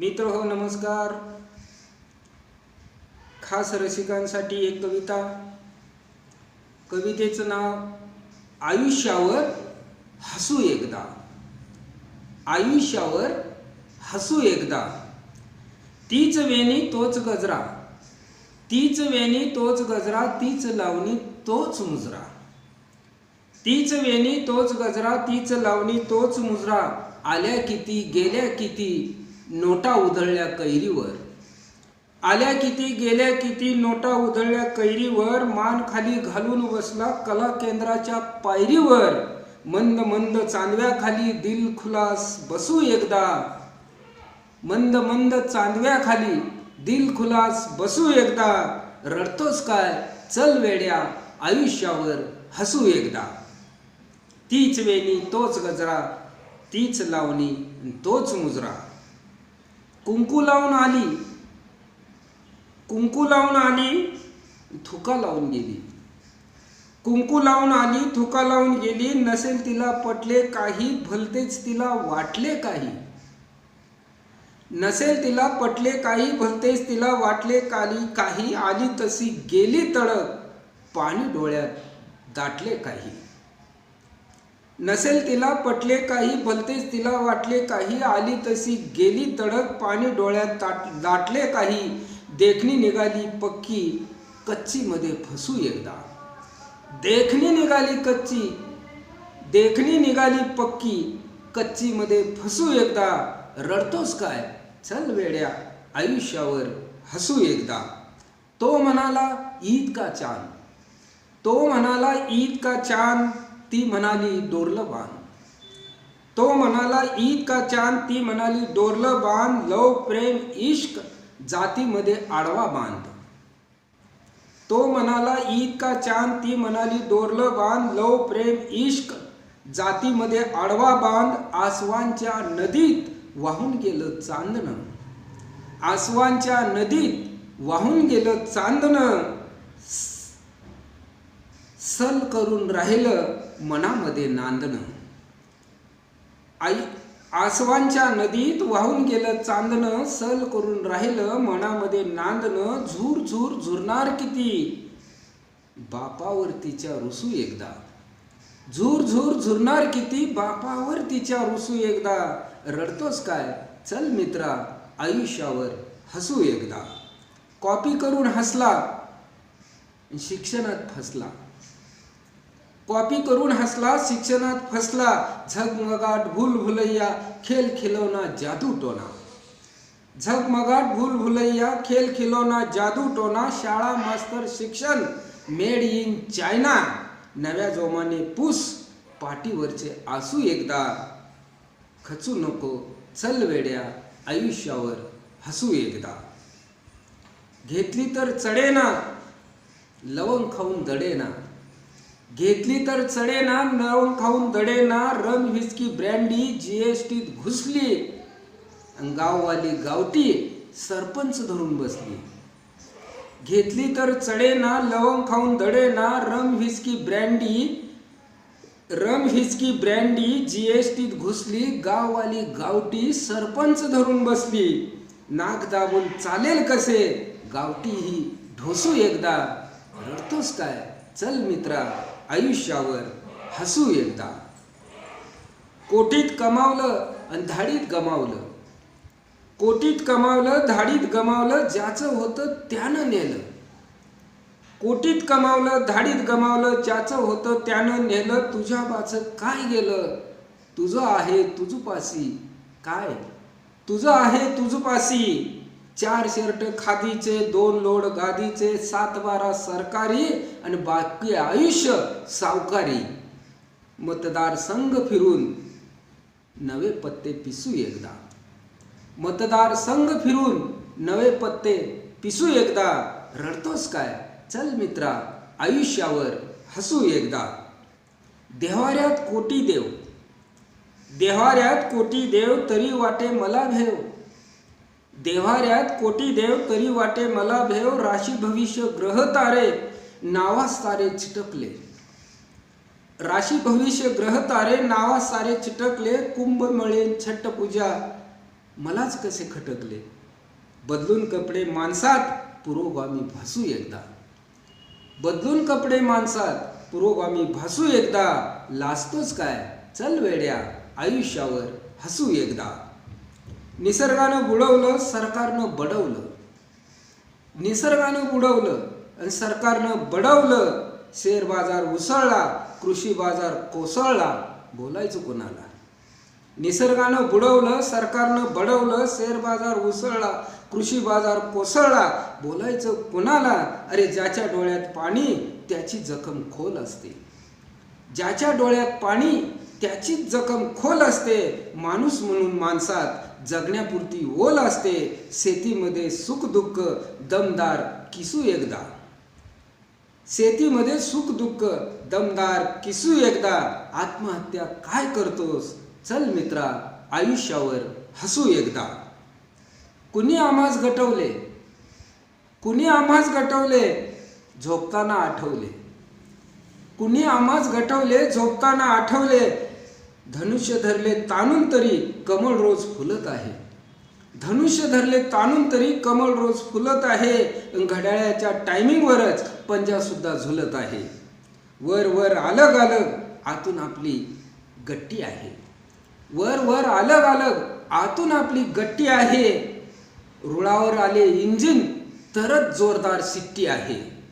मित्र हो नमस्कार. खास रसिकांसाठी एक कविता. कवितेचं नाव आयुष्यावर हसू एकदा. आयुष्यावर हसू एकदा. तीच वेणी तोच गजरा. तीच वेणी तोच गजरा तीच लावणी तोच मुजरा. तीच वेणी तोच गजरा तीच लावणी तोच मुजरा. आल्या किती गेल्या किती नोटा उधळल्या कैरीवर. आल्या किती गेल्या किती नोटा उधळल्या कैरीवर मान खाली घालून बसला कला केंद्राच्या पायरीवर. मंद मंद चांदव्याखाली दिल खुलास बसू एकदा. मंद मंद चांदव्याखाली दिल खुलास बसू एकदा. रडतोस काय? चल वेड्या आयुष्यावर हसू एकदा. तीच वेणी तोच गजरा तीच लावणी तोच मुजरा. कुंकू लावून आली. कुंकू लावून आली थुका लावून गेली. कुंकू लावून आली थुका लावून गेली नसेल तिला पटले काही भलतेच तिला वाटले काही. नसेल तिला पटले काही भलतेच तिला वाटले काही काही आली तशी गेली तळप पाणी डोळ्यात दाटले काही. नसेल तिला पटले काही भलतेच तिला वाटले काही आली तशी गेली तडक पाणी डोळ्यात दाटले काही देखणी निघाली पक्की कच्चीमध्ये फसू एकदा. देखणी निघाली कच्ची देखणी निघाली पक्की कच्चीमध्ये फसू एकदा. रडतोस काय? चल वेड्या आयुष्यावर हसू एकदा. तो म्हणाला ईद का चांद? तो म्हणाला ईद का चांद? ती म्हणाली डोरलं बाण. तो म्हणाला ईद का चांद? ती म्हणाली डोरलं बाण लव प्रेम इश्क जातीमध्ये आडवा बांध. तो म्हणाला ईद का चांद? ती म्हणाली डोरलं लव प्रेम इश्क जातीमध्ये आडवा बांध आसवांच्या नदीत वाहून गेलं चांदणं. आसवांच्या नदीत वाहून गेलं चांदणं सल करून राहिलं मनामध्ये नांदणं. आई आसवांच्या नदीत वाहून गेलं चांदणं सल करून राहिलं मनामध्ये नांदणं झूर झूर झुरणार किती? बापावर तिच्या रुसू एकदा. झूर झूर झुरणार किती? बापावर तिच्या रुसू एकदा. रडतोस काय? चल मित्रा आयुष्यावर हसू एकदा. कॉपी करून हसला. शिक्षणात फसला. कॉपी करून हसला शिक्षणात फसला झगमगाट भूल भुलैया खेल खिलौना जादू टोना. झगमगाट भूल भुलैया खेल खिलौना जादू टोना शाळा मास्तर शिक्षण मेड इन चायना. नव्या जोमाने पूस पाठीवरचे आसू एकदा. खचू नको चल वेड्या आयुष्यावर हसू एकदा. घेतली तर चढेना लवंग खाऊन दडेना. घेतली तर चढेना नळून खाऊन दडेना रम हिचकी ब्रँडी जीएसटीत घुसली. गाववाली गावठी सरपंच धरून बसली. घेतली तर चढेना लवंग खाऊन दडेना रम हिचकी ब्रँडी रम हिचकी ब्रँडी जीएसटीत घुसली. गाववाली गावठी सरपंच धरून बसली. नाक दाबून चालेल कसे? गावठी ही ढोसू एकदा. रडतोस काय? चल मित्रा. आयुष्यावर हसू एकदा कोटीत कमावलं आणि धाडीत गमावलं. कोटीत कमावलं धाडीत गमावलं ज्याचं होतं त्यानं नेलं. कोटीत कमावलं धाडीत गमावलं ज्याचं होतं त्यानं नेलं. तुझ्या बाचं काय गेलं? तुझं आहे तुझपासी काय? तुझं आहे तुझपासी चार शर्ट खादीचे दोन लोड गादीचे सात बारा सरकारी आणि बाकी आयुष्य सावकारी. मतदार संघ फिरून नवे पत्ते पिसू एकदा. मतदार संघ फिरून नवे पत्ते पिसू एकदा. रडतोस काय? चल मित्रा आयुष्यावर हसू एकदा. देवाऱ्यात कोटी देव. देवाऱ्यात कोटी देव तरी वाटे मला भेव. देवाऱ्यात कोटी देव तरी वाटे मला भेव राशी भविष्य ग्रह तारे नावा सारे चिटकले. राशी भविष्य ग्रह तारे नावास सारे चिटकले कुंभ मळे छट पूजा मलाच कसे खटकले? बदलून कपडे माणसात पुरोगामी भासू एकदा. बदलून कपडे माणसात पुरोगामी भासू एकदा. लाजतोच काय? चल वेड्या आयुष्यावर हसू एकदा. निसर्गानं बुडवलं सरकारनं बडवलं. निसर्गानं बुडवलं आणि सरकारनं बडवलं शेअर बाजार उसळला कृषी बाजार कोसळला बोलायचं कोणाला? निसर्गानं बुडवलं सरकारनं बडवलं शेअर बाजार उसळला कृषी बाजार कोसळला बोलायचं कोणाला? अरे ज्याच्या डोळ्यात पाणी त्याची जखम खोल असते. ज्याच्या डोळ्यात पाणी त्याचीच जखम खोल असते. माणूस म्हणून माणसात जगण्यापुरती ओल असते. शेतीमध्ये सुख दुःख दमदार किसू एकदा. शेतीमध्ये सुख दुःख दमदार किसू एकदा. आत्महत्या काय करतोस? चल मित्रा आयुष्यावर हसू एकदा. कुणी आम्हास गटवले? कुणी आम्हास गटवले? झोपताना आठवले. कुणी आम्हास गटवले? झोपताना आठवले? धनुष्य धरले ताणून तरी कमळ रोज फुलत आहे. धनुष्य धरले ताणून तरी कमळ रोज फुलत आहे. घड्याळ्याच्या टायमिंगवरच पंजा सुद्धा झुलत आहे. वर वर अलग अलग आतून आपली गट्टी आहे. वर वर अलग अलग आतून आपली गट्टी आहे. रुळावर आले इंजिन तरच जोरदार सिट्टी आहे.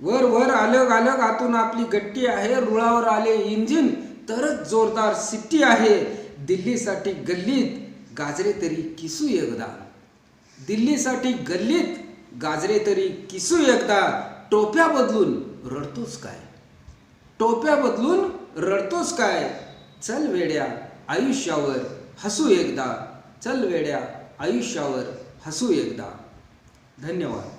वर वर अलग अलग आतून आपली गट्टी आहे. रुळावर आले इंजिन तरच जोरदार सिट्टी आहे. दिल्लीसाठी गल्लीत गाजरे तरी किसू एकदा. दिल्लीसाठी गल्लीत गाजरे तरी किसू एकदा. टोप्या बदलून रडतोच काय? टोप्या बदलून रडतोच काय? चल वेड्या आयुष्यावर हसू एकदा. चल वेड्या आयुष्यावर हसू एकदा. धन्यवाद.